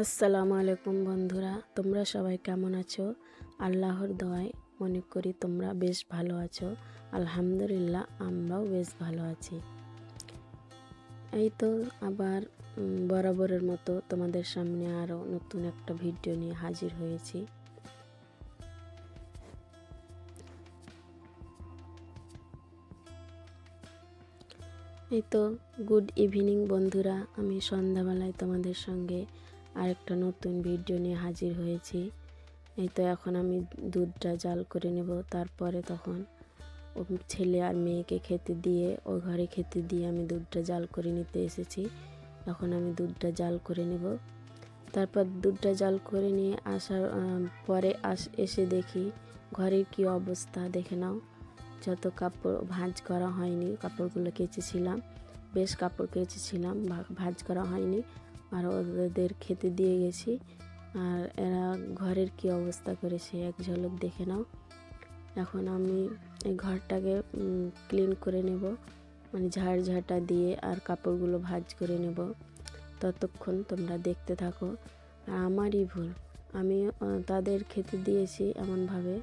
আসসালামু আলাইকুম বন্ধুরা, তোমরা সবাই কেমন আছো? আল্লাহর দোয়ায় মনে করি তোমরা বেশ ভালো আছো। আলহামদুলিল্লাহ, আমরাও বেশ ভালো আছি। এই তো আবার বরাবরের মতো তোমাদের সামনে আরও নতুন একটা ভিডিও নিয়ে হাজির হয়েছি। এই তো গুড ইভিনিং বন্ধুরা, আমি সন্ধ্যাবেলায় তোমাদের সঙ্গে আরেকটা নতুন ভিডিও নিয়ে হাজির হয়েছি। এই তো এখন আমি দুধটা জাল করে নেব, তারপরে তখন ও ছেলে আর মেয়েকে খেতে দিয়ে, ও ঘরে খেতে দিয়ে আমি দুধটা জাল করে নিতে এসেছি। এখন আমি দুধটা জাল করে নেব। তারপর দুধটা জাল করে নিয়ে আসার পরে আস, এসে দেখি ঘরের কি অবস্থা, দেখে নাও। যত কাপড় ভাঁজ করা হয়নি, কাপড়গুলো কেচেছিলাম, বেশ কাপড় কেচেছিলাম ভাঁজ করা হয়নি। আর ওদের খেতে দিয়ে গেছি। আর এরা ঘরের কি অবস্থা করেছে এক ঝলক দেখে নাও। এখন আমি এই ঘরটাকে ক্লিন করে নেব। মানে ঝাড় ঝাঁটা দিয়ে আর কাপড়গুলো ভাঁজ করে নেব। ততক্ষণ তোমরা দেখতে থাকো। আর আমারই ভুল। আমি তাদের খেতে দিয়েছি এমনভাবে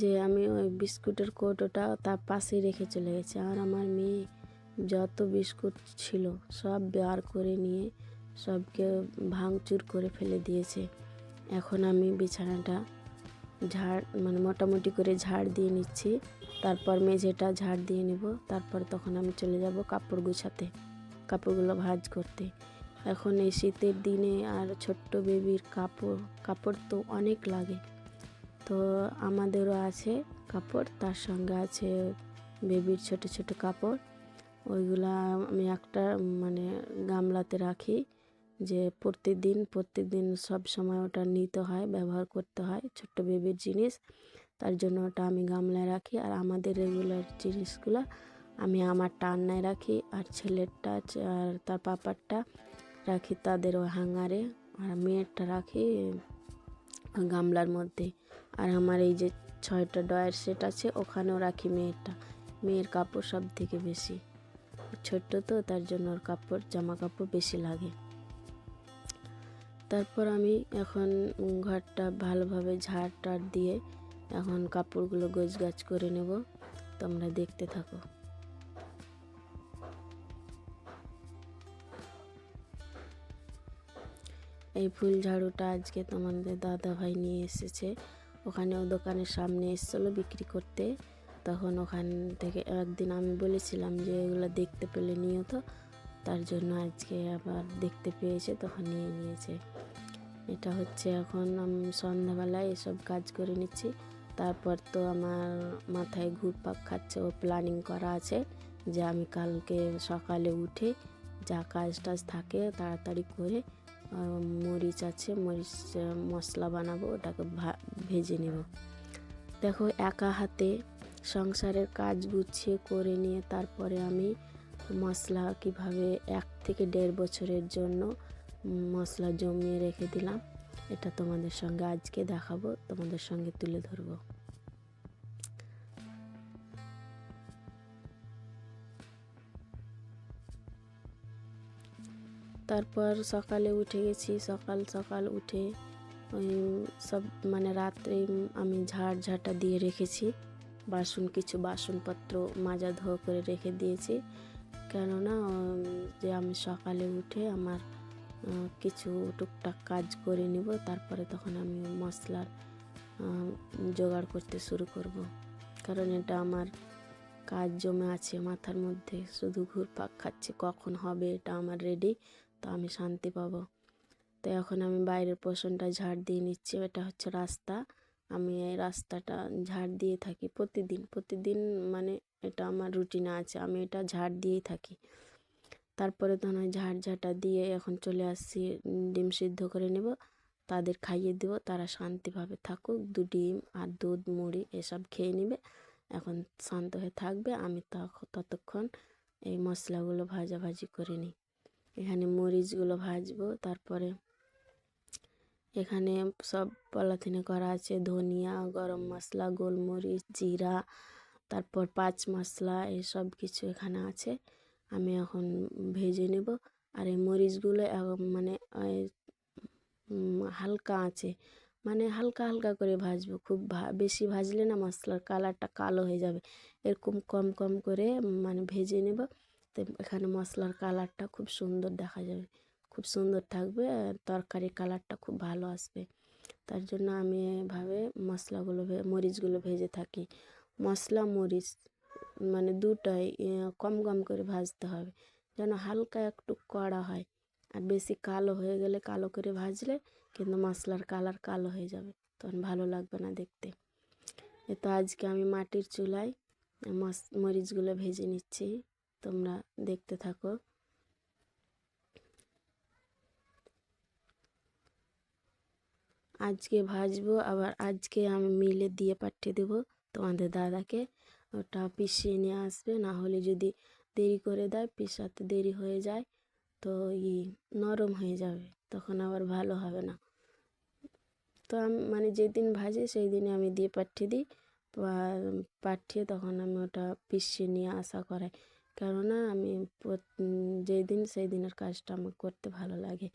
যে আমি ওই বিস্কুটের কৌটোটা তার পাশেই রেখে চলে গেছি। আর আমার মেয়ে যত বিস্কুট ছিল সব বার করে নিয়ে সবকে ভাঙচুর করে ফেলে দিয়েছে। এখন আমি বিছানাটা ঝাড় মানে মোটামুটি করে ঝাড় দিয়ে নিচ্ছি। তারপর মেঝেটা ঝাড় দিয়ে নেব। তারপর তখন আমি চলে যাব কাপড় গুছাতে, কাপড়গুলো ভাজ করতে। এখন এই শীতের দিনে আর ছোট্ট বেবির কাপড় কাপড় তো অনেক লাগে। তো আমাদেরও আছে কাপড়, তার সঙ্গে আছে বেবির ছোট ছোট কাপড়। ওইগুলা আমি একটা মানে গামলাতে রাখি যে প্রতিদিন প্রত্যেকদিন সব সময় ওটা নিতে হয়, ব্যবহার করতে হয় ছোট্ট বেবির জিনিস। তার জন্য ওটা আমি গামলায় রাখি। আর আমাদের রেগুলার জিনিসগুলো আমি আমার টান্নায় রাখি। আর ছেলেরটা আর তার পাপারটা রাখি তাদের ওই হাঙ্গারে। আর মেয়েরটা রাখি গামলার মধ্যে। আর আমার এই যে ছয়টা ডয়ার সেট আছে, ওখানেও রাখি মেয়েরটা। মেয়ের কাপড় সব থেকে বেশি। ছোট্ট তো, তার জন্য ওর কাপড় জামা কাপড় বেশি লাগে। তারপর আমি এখন ঘরটা ভালোভাবে ঝাড় টাড় দিয়ে এখন কাপড়গুলো গোছগাছ করে নেব। তোমরা দেখতে থাকো। এই ফুল ঝাড়ুটা আজকে তোমাদের দাদা ভাই নিয়ে এসেছে। ওখানে ও দোকানের সামনে এসেছিল বিক্রি করতে। তখন ওখান থেকে একদিন আমি বলেছিলাম যে এগুলো দেখতে পেলে নিও তো, তার জন্য আজকে আবার দেখতে পেয়েছে, তখন নিয়ে নিয়েছে। এটা হচ্ছে এখন আমি সন্ধ্যাবেলায় এসব কাজ করে নিচ্ছি। তারপর তো আমার মাথায় ঘুরপাক খাচ্ছে, ও প্ল্যানিং করা আছে যে আমি কালকে সকালে উঠে যা কাজ টাজ থাকে তাড়াতাড়ি করে মরিচ আছে, মরিচ, মশলা বানাবো, ওটাকে ভেজে নেব। দেখো একা হাতে সংসারের কাজ গুছিয়ে করে নিয়ে তারপরে আমি মশলা কীভাবে এক থেকে দেড় বছরের জন্য মশলা জমিয়ে রেখে দিলাম, এটা তোমাদের সঙ্গে আজকে দেখাবো, তোমাদের সঙ্গে তুলে ধরবো। তারপর সকালে উঠে গেছি, সকাল সকাল উঠে, ওই সব মানে রাত্রে আমি ঝাড় ঝাঁটা দিয়ে রেখেছি। বাসন, কিছু বাসনপত্র মাজা ধোয়া করে রেখে দিয়েছি। কেননা যে আমি সকালে উঠে আমার কিছু টুকটাক কাজ করে নিব, তারপরে তখন আমি মশলার জোগাড় করতে শুরু করব। কারণ এটা আমার কাজ জমে আছে মাথার মধ্যে। শুধু ঘুরপাক খাচ্ছে, কখন হবে এটা আমার রেডি তো আমি শান্তি পাবো। তো এখন আমি বাইরের পোষণটা ঝাড় দিয়ে নিচ্ছি, এটা হচ্ছে রাস্তা। আমি এই রাস্তাটা ঝাড় দিয়ে থাকি প্রতিদিন। প্রতিদিন মানে এটা আমার রুটিনে আছে, আমি এটা ঝাড় দিয়েই থাকি। তারপরে তো নয়, ঝাড় ঝাঁটা দিয়ে এখন চলে আসছি ডিম সিদ্ধ করে নেব, তাদের খাইয়ে দেবো, তারা শান্তিভাবে থাকুক, দু ডিম আর দুধ, মুড়ি এসব খেয়ে নেবে, এখন শান্ত হয়ে থাকবে, আমি ততক্ষণ এই মশলাগুলো ভাজাভাজি করে নিই। এখানে মরিচগুলো ভাজবো, তারপরে এখানে সব পলিথিনে করা আছে, ধনিয়া, গরম মশলা, গোলমরিচ, জিরা, তারপর পাঁচ মশলা এসব কিছু এখানে আছে। আমি এখন ভেজে নেব। আর এই মরিচগুলো মানে হালকা আছে মানে হালকা হালকা করে ভাজবো। খুব বেশি ভাজলে না মশলার কালারটা কালো হয়ে যাবে। এরকম কম কম করে মানে ভেজে নেব। তো এখানে মশলার কালারটা খুব সুন্দর দেখা যাবে। খুব সুন্দর থাকবে আর তরকারির কালারটা খুব ভালো আসবে। তার জন্য আমি এভাবে মশলাগুলো মরিচগুলো ভেজে থাকি। মশলা, মরিচ মানে দুটাই কম কম করে ভাজতে হবে। যেন হালকা একটু কড়া হয়। আর বেশি কালো হয়ে গেলে কালো করে ভাজলে কিন্তু মশলার কালার কালো হয়ে যাবে। তখন ভালো লাগবে না দেখতে। এ তো আজকে আমি মাটির চুলায় মরিচগুলো ভেজে নিচ্ছি। তোমরা দেখতে থাকো। আজকে ভাজবো আবার আজকে আমি মিলে দিয়ে পাঠিয়ে দেবো তোমাদের দাদাকে। ওটা পিষিয়ে নিয়ে আসবে না হলে যদি দেরি করে দেয় পিষাতে দেরি হয়ে যায় তো ই নরম হয়ে যাবে তখন আবার ভালো হবে না। তো আমি মানে যেদিন ভাজি সেই দিনে আমি দিয়ে পাঠিয়ে দিই পাঠিয়ে তখন আমি ওটা পিষিয়ে নিয়ে আসা করাই। কেননা আমি প্রত- উম, যেই দিন সেই দিনের কাজটা আমার করতে ভালো লাগে।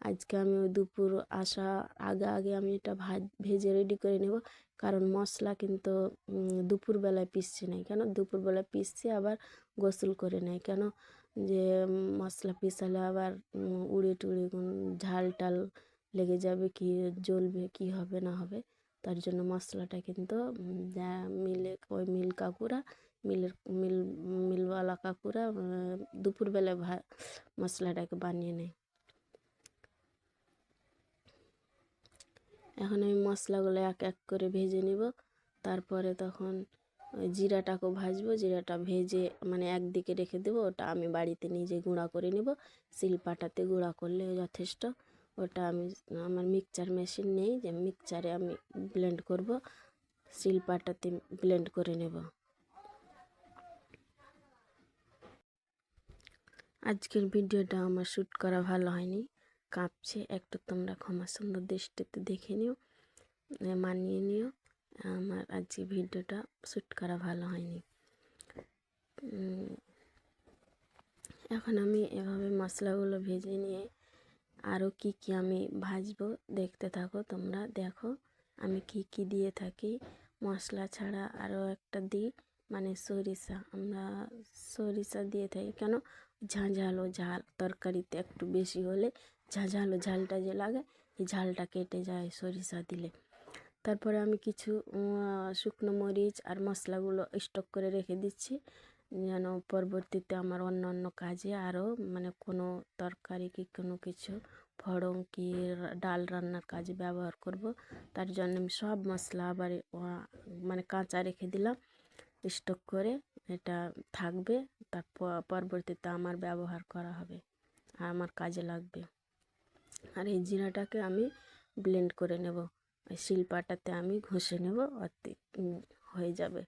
আজকে আমি ওই দুপুর আসা আগে আগে আমি এটা ভাজ, ভেজে রেডি করে নেব। কারণ মশলা কিন্তু দুপুরবেলায় পিসছি নাই কেন? দুপুরবেলায় পিসছি, আবার গোসল করে নেয় কেন? যে মশলা পিসালে আবার উড়ে টুড়ে ঝাল টাল লেগে যাবে, কি জ্বলবে, কি হবে, না হবে, তার জন্য মশলাটা কিন্তু মিলে ওই মিল কাকুরা মিলের, মিল, মিলওয়ালা কাকুরা দুপুরবেলায় ভা, মশলাটাকে বানিয়ে নেয় এখন আমি মশলাগুলো এক এক করে ভেজে নিব। তারপরে তখন জিরাটাকেও ভাজবো, জিরাটা ভেজে মানে একদিকে রেখে দেবো, ওটা আমি বাড়িতে নিজে গুঁড়া করে নেব। শিলপাটাতে গুঁড়া করলে যথেষ্ট। ওটা আমি, আমার মিক্সচার মেশিন নেই, যে মিক্সচারে আমি ব্লেন্ড করব, শিলপাটাতে ব্লেন্ড করে নেব। আজকের ভিডিওটা আমার শ্যুট করা ভালো হয়নি। কাঁপছে, একটু তোমরা ক্ষমা সুন্দর দৃষ্টিতে দেখে নিও মানিয়ে নিও। আমার আজকে ভিডিওটা শ্যুট করা ভালো হয়নি। এখন আমি এভাবে মশলাগুলো ভেজে নিয়ে আরও কি কি আমি ভাজবো দেখতে থাকো, তোমরা দেখো আমি কি কি দিয়ে থাকি। মশলা ছাড়া আরও একটা দিই মানে সরিষা, আমরা সরিষা দিয়ে থাকি কেন? ঝাঁঝালো ঝাল, তরকারিতে একটু বেশি হলে ঝাঁঝালো ঝালটা যে লাগে, এই ঝালটা কেটে যায় সরিষা দিলে। তারপরে আমি কিছু শুকনো মরিচ আর মশলাগুলো স্টক করে রেখে দিচ্ছি। যেন পরবর্তীতে আমার অন্য অন্য কাজে আরও মানে কোনো তরকারি কি কোনো কিছু, ফড়ং কি ডাল রান্নার কাজে ব্যবহার করব, তার জন্য আমি সব মশলা আবার মানে কাঁচা রেখে দিলাম, স্টক করে এটা থাকবে, তারপর, পরবর্তীতে আমার ব্যবহার করা হবে, আর আমার কাজে লাগবে। আর এই জিরাটাকে আমি ব্লেন্ড করে নেব। ওই শিলপাটাতে আমি ঘষে নেব হয়ে যাবে।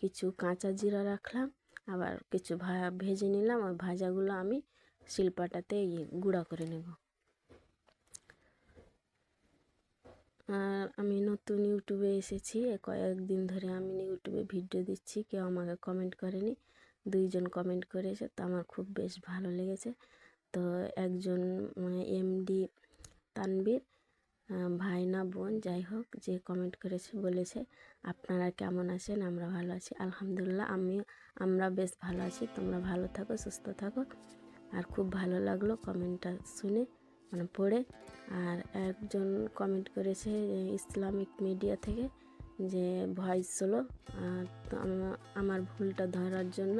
কিছু কাঁচা জিরা রাখলাম, আবার কিছু ভা, ভেজে নিলাম, ওই ভাজাগুলো আমি শিলপাটাতে ইয়ে গুঁড়া করে নেব। আর আমি নতুন ইউটিউবে এসেছি কয়েকদিন ধরে আমি ইউটিউবে ভিডিও দিচ্ছি, কেউ আমাকে কমেন্ট করেনি, দুইজন কমেন্ট করেছে, তো আমার খুব বেশ ভালো লেগেছে। তো একজন এমডি তানবীর ভাই না বোন, যাই হোক, যে কমেন্ট করেছে, বলেছে, আপনারা কেমন আছেন? আমরা ভালো আছি। আলহামদুলিল্লাহ আমি আমরা বেশ ভালো আছি। তোমরা ভালো থাকো, সুস্থ থাকো। আর খুব ভালো লাগল কমেন্টটা শুনে মানে পড়ে। আর একজন কমেন্ট করেছে ইসলামিক মিডিয়া থেকে যে ভয়েস হলো আমার ভুলটা ধরার জন্য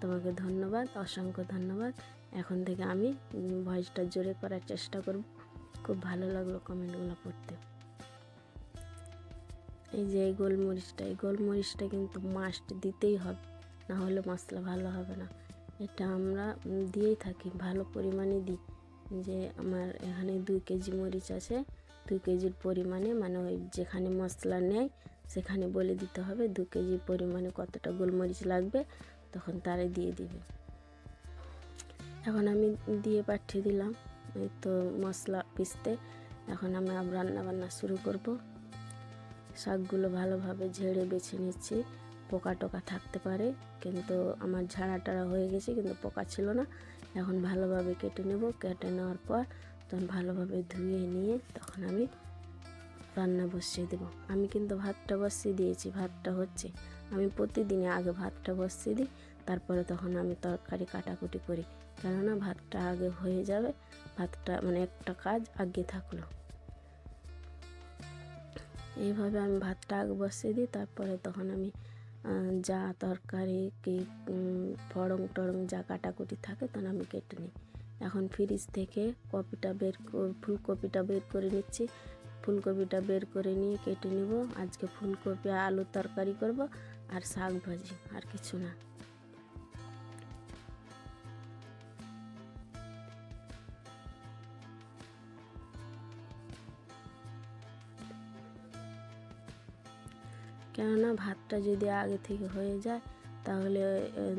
তোমাকে ধন্যবাদ, অসংখ্য ধন্যবাদ। এখন থেকে আমি ভয়েসটা জোরে করার চেষ্টা করব। খুব ভালো লাগল কমেন্টগুলো পড়তে। এই যে এই গোলমরিচটা এই গোলমরিচটা কিন্তু মাস্ট দিতেই হবে, না হলে মশলা ভালো হবে না। এটা আমরা দিয়েই থাকি, ভালো পরিমাণে দিই। যে আমার এখানে দুই কেজি মরিচ আছে, দুই কেজির পরিমাণে মানে ওই যেখানে মশলা নেয় সেখানে বলে দিতে হবে, দু কেজি পরিমাণে কতটা গোলমরিচ লাগবে, তখন তারে দিয়ে দিবে। এখন আমি দিয়ে পাঠিয়ে দিলাম, এই তো মশলা পিসতে এখন আমি রান্না বান্না শুরু করব। শাকগুলো ভালোভাবে ঝেড়ে বেছে নিচ্ছি। পোকা টোকা থাকতে পারে, কিন্তু আমার ঝাড়া টাড়া হয়ে গেছে, কিন্তু পোকা ছিল না। এখন ভালোভাবে কেটে নেব। কেটে নেওয়ার পর তখন ভালোভাবে ধুয়ে নিয়ে তখন আমি রান্না বসিয়ে দেবো। আমি কিন্তু ভাতটা বসিয়ে দিয়েছি, ভাতটা হচ্ছে। আমি প্রতিদিনে আগে ভাতটা বসিয়ে দিই, তারপরে তখন আমি তরকারি কাটাকুটি করি। কেননা ভাতটা আগে হয়ে যাবে, ভাতটা মানে একটা কাজ আগে থাকল। এইভাবে আমি ভাতটা আগে বসিয়ে দিই, তারপরে তখন আমি যা তরকারি কি ফড়ং টড়ং যা কাটাকুটি থাকে তখন আমি কেটে নিই। এখন ফ্রিজ থেকে কপিটা বের ফুলকপিটা বের করে নিচ্ছি। ফুলকপিটা বের করে নিয়ে কেটে নেব। আজকে ফুলকপি, আলুর তরকারি করব আর শাক ভাজি, আর কিছু না। কেননা ভাতটা যদি আগে থেকে হয়ে যায়, তাহলে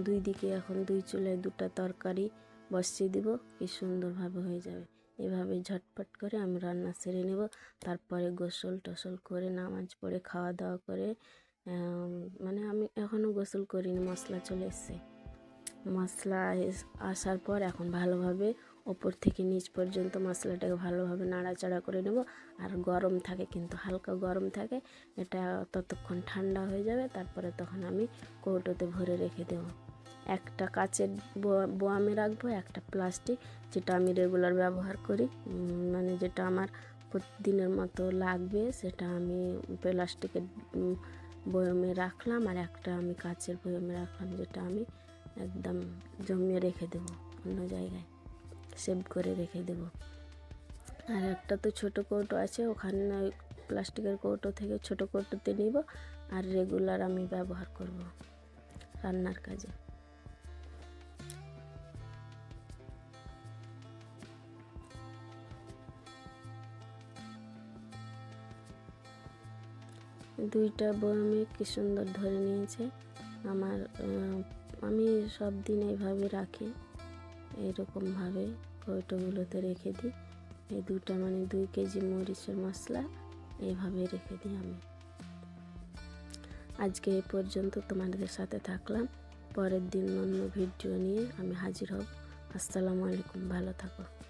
দুই দিকে এখন দুই চুলায় দুটো তরকারি বসিয়ে দিব, কি সুন্দরভাবে হয়ে যাবে। এভাবে ঝটপট করে আমি রান্না সেরে নেব। তারপরে গোসল টসল করে, নামাজ পড়ে খাওয়া দাওয়া করে মানে আমি এখনও গোসল করিনি, মশলা চলে এসছে। মশলা আসার পর এখন ভালোভাবে ওপর থেকে নিচ পর্যন্ত মশলাটাকে ভালোভাবে নাড়াচাড়া করে নেব। আর গরম থাকে কিন্তু, হালকা গরম থাকে, এটা ততক্ষণ ঠান্ডা হয়ে যাবে, তারপরে তখন আমি কৌটোতে ভরে রেখে দেবো। একটা কাচের বোয়া- বোয়ামে রাখব, একটা প্লাস্টিক, যেটা আমি রেগুলার ব্যবহার করি। মানে যেটা আমার প্রতিদিনের মতো লাগবে, সেটা আমি প্লাস্টিকের বয়মে রাখলাম, আর একটা আমি কাচের বয়মে রাখলাম, যেটা আমি একদম জমিয়ে রেখে দেবো অন্য জায়গায়। সেভ করে রেখে দেবো। আর একটা তো ছোট কৌটো আছে, ওখানে প্লাস্টিকের কৌটো থেকে ছোট কৌটোতে নিব আর রেগুলার আমি ব্যবহার করব রান্নার কাজে। দুইটা বয়মে কি সুন্দর ধরে নিয়েছে। আমার আমি সব দিন এইভাবে রাখি। এইরকমভাবে কৌটোগুলোতে রেখে দিই। এই দুটা মানে দুই কেজি মরিচের মশলা এভাবে রেখে দিই আমি। আজকে এ পর্যন্ত তোমাদের সাথে থাকলাম। পরের দিন অন্য ভিডিও নিয়ে আমি হাজির হব। আসসালামু আলাইকুম, ভালো থাকো।